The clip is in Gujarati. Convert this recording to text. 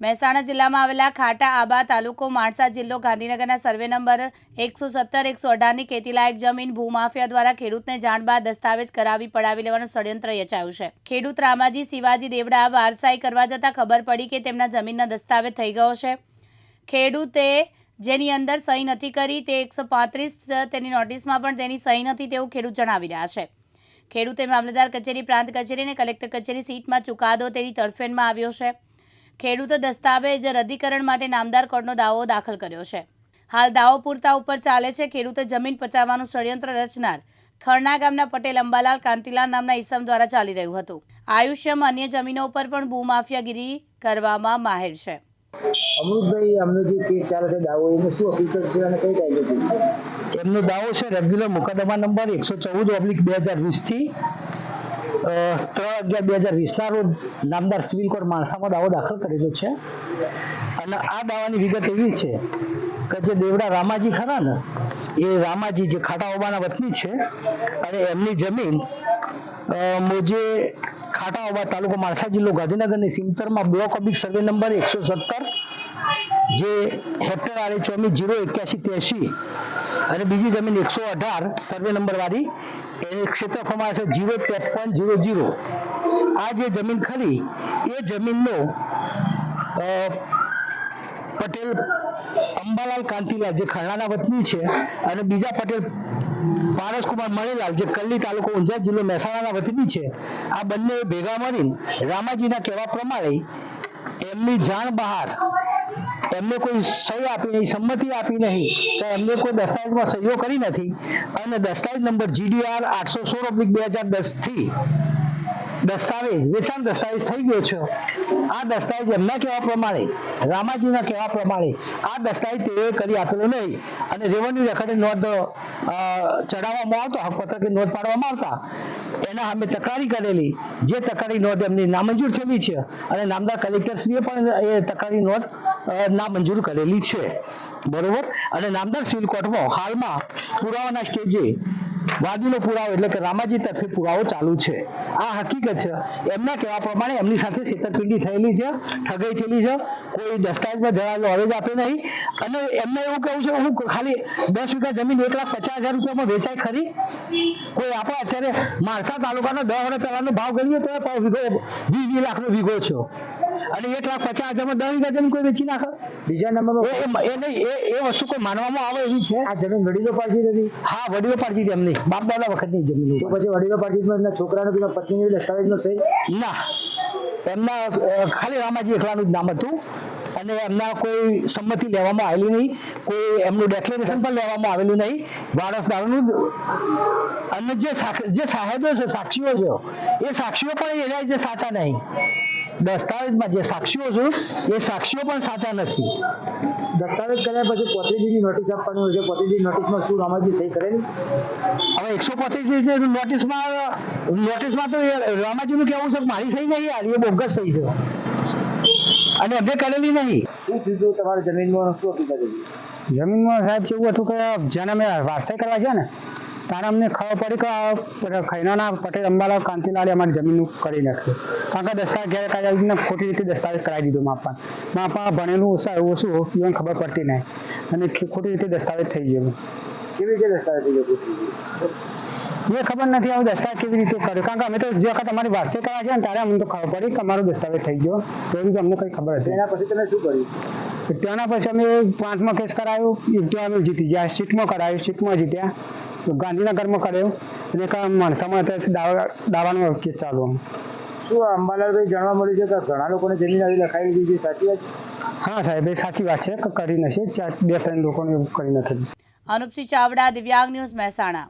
મહેસાણા જિલ્લામાં આવેલા ખાટા આબા તાલુકો માણસા જિલ્લો ગાંધીનગરના સર્વે નંબર એકસો સત્તર, એકસો અઢારની ખેતીલાયક જમીન ભૂમાફિયા દ્વારા ખેડૂતને જાણ બાદ દસ્તાવેજ કરાવી પડાવી લેવાનું ષડયંત્ર રચાયું છે. ખેડૂત રામાજી શિવાજી દેવડા વારસાઈ કરવા જતાં ખબર પડી કે તેમના જમીનના દસ્તાવેજ થઈ ગયો છે. ખેડૂતે જેની અંદર સહી નથી કરી તે એકસો પાંત્રીસ તેની નોટિસમાં પણ તેની સહી નથી તેવું ખેડૂત જણાવી રહ્યા છે. ખેડૂતે મામલતદાર કચેરી, પ્રાંત કચેરી અને કલેક્ટર કચેરી સીટમાં ચુકાદો તેની તરફેણમાં આવ્યો છે. ખેડૂતે દસ્તાવેજ રદ્દીકરણ માટે નામદાર કોર્ટનો દાવો દાખલ કર્યો છે. હાલ દાવો પૂરતા ઉપર ચાલે છે ખેડૂતે જમીન પચાવવાનું ષડયંત્ર રચનાર ખરણા ગામના પટેલ અંબાલાલ કાંતિલાલ નામના ઈસમ દ્વારા ચાલી રહ્યું હતું. આયુષ્યમ અન્ય જમીનો ઉપર પણ ભૂમાફિયાગીરી કરવામાં માહેર છે. અમૃતભાઈ અમનો જે કેસ ચાલે છે દાવો એમાં શું હકીકત છે અને કઈ ટાઈમે છે? એમનો દાવો છે રેગ્યુલર મુકદ્દમા નંબર એકસો ચૌદ ઓબ્લિક બે હજાર વીસથી ત્રણ અગિયાર બે હજાર વીસના રોજ નામદાર સિવિલ કોર્ટ માણસામાં દાવો દાખલ કરેલો છે. અને આ દાવાની વિગત એવી છે કે જે દેવડા રામાજી ખરા ને, એ રામાજી જે ખાટા ઓબાના વતની છે અને એમની જમીન મોજે ખાટા ઓબા તાલુકો માણસા જિલ્લો ગાંધીનગરની સિમતરમાં બ્લોક ઓબિક સર્વે નંબર એકસો સત્તર, જે હેક્ટર આરે ચોમી જીરો એક્યાસી ત્યાસી અને બીજી જમીન એકસો અઢાર સર્વે નંબર વાળી એ ક્ષેત્રફળમાં છે જીરો ત્રેપન જીરો જીરો આ જે જમીન ખરી, એ જમીનનો પટેલ અંબાલાલ કાંતિલાલ, જે ખરડાના વતની છે, અને બીજા પટેલ પારસકુમાર મણિલાલ, જે કલ્લી તાલુકો ઊંઝા જિલ્લો મહેસાણાના વતની છે, આ બંને ભેગા મળીને રામાજીના કહેવા પ્રમાણે એમની જાણ બહાર એમને કોઈ સહી આપી નહીં, સંમતિ આપી નહીં, તો એમને કોઈ દસ્તાવેજમાં સહીઓ કરી નથી. અને દસ્તાવેજ નંબર જીડીઆર આઠસો સોળ ઓબ્લિક બે હજાર દસથી દસ્તાવેજ, વેચાણ દસ્તાવેજ થઈ ગયો છે. આ દસ્તાવેજ એમના કહેવા પ્રમાણે, રામાજીના કહેવા પ્રમાણે, આ દસ્તાવેજ તેઓએ કરી આપેલો નહીં. અને રેવન્યુ રેકોર્ડે નોંધ ચડાવવામાં આવતો હકપત્રકે નોંધ પાડવામાં આવતા, એના અમે તકરારી કરેલી જે તકારી નોંધ એમની નામંજૂર થયેલી છે અને નામદાર કલેક્ટરશ્રીએ પણ એ તકારી નોંધ નામંજૂર કરેલી છે. બરોબર? અને નામદાર સિવિલ કોર્ટમાં હાલમાં પુરાવાના સ્ટેજે વાદીનો પુરાવો એટલે કે રામાજી તરફી પુરાવો ચાલુ છે. આ હકીકત છે. એમના કહેવા પ્રમાણે એમની સાથે છેતરપિંડી થયેલી છે, ઠગાઈ થયેલી છે. કોઈ દસ્તાવેજમાં જણાવેલો અવેજ આપ્યો નહીં. અને એમને એવું કેવું છે, હું ખાલી દસ વીઘા જમીન એક લાખ પચાસ હજાર રૂપિયામાં વેચાય ખરી. કોઈ આપણે અત્યારે માણસા તાલુકાનો દસ વર્ષ પહેલાનો ભાવ ગણીએ તો વીઘો વીસ વીસ લાખનો વીઘો છો અને એક લાખ પચાસ હજારમાં દસ વીઘા જમીન કોઈ વેચી નાખે? બીજા નંબરમાં એ નહીં એ એ વસ્તુ કોઈ માનવામાં આવે એવી છે? આ જમીન વડીલો પાડતી નથી. હા વડીલો પાડતી હતી એમની બાપ દાદા વખતની જમીન તો પછી વડીલો પાડતી એમના છોકરાનો પેલા પત્નીની દસ્તાવેજનો સહી ના. એમના ખાલી રામાજી એકલાનું જ નામ હતું. અને એમના કોઈ સંમતિ લેવામાં આવેલી નહીં. કોઈ એમનું ડેક્લેરેશન પણ લેવામાં આવેલું નહીં. વારસદારનું અને જે સાક્ષ- જે સાહેબો છે સાક્ષીઓ છે એ સાક્ષીઓ પણ એના જે સાચા નહીં. દસ્તાવેજમાં જે સાક્ષીઓ છે એ સાક્ષીઓ પણ સાચા નથી. દસ્તાવેજ કર્યા પછી પોત્રીજીની નોટિસ આપવાની હોય છે. પોત્રીજી નોટિસમાં શું રામાજી સહી કરેલી હવે એકસો પચીસ નોટિસમાં નોટિસમાં તો રામાજીનું કહેવું છે કે મારી સહી નહીં યાર એ બોગસ સહી છે. અને એમને કરેલી નહીં. શું થયું તમારી જમીનમાં શું હકીકત જમીનમાં સાહેબ કેવું હતું કે જેને મેં વારસાઈ કરવા છે ને ત્યારે અમને ખબર પડી કે ખૈનાના પટેલ અંબાલાલ કાંતિલાલે અમારી જમીનનું કરી નાખ્યું. કારણ કે દસ્તાવેજ ગેરકાયદેસર ખોટી રીતે દસ્તાવેજ કરાવી દીધો માપા માપા ભણેલું ઓછા ઓછું એવું ખબર પડતી નહીં. અને ખોટી રીતે દસ્તાવેજ થઈ ગયેલું કેવી રીતે દસ્તાવેજ થઈ ગયો? એ ખબર નથી આવું દસ્તાવેજ કેવી રીતે કર્યો? કારણ કે અમે તો જે વખત અમારી વારસાઈ કરવા છે ને ત્યારે અમને તો ખબર પડી કે અમારો દસ્તાવેજ થઈ ગયો. તો એવી અમને કંઈ ખબર હતી. એના પછી તમે શું કર્યું? તેના ત્યાંના પછી અમે પાંચમો કેસ કરાયો. ત્યાં અમે જીતી ગયા. સીટમાં કરાયો. સીટમાં જીત્યા. ગાંધીનગરમાં કર્યો. અને એક આ અત્યારે દાવા દાવાનો કેસ ચાલુ આમ. શું અંબાલાલભાઈ જાણવા મળ્યું છે કે ઘણા લોકોને જમીન આવી લખાઈ દીધી છે? સાચી વાત હા સાહેબ એ સાચી વાત છે. કરી નથી. ચાર બે ત્રણ લોકોને એવું કરી નથી. અનુપસિંહ ચાવડા દિવ્યાંગ ન્યૂઝ મહેસાણા.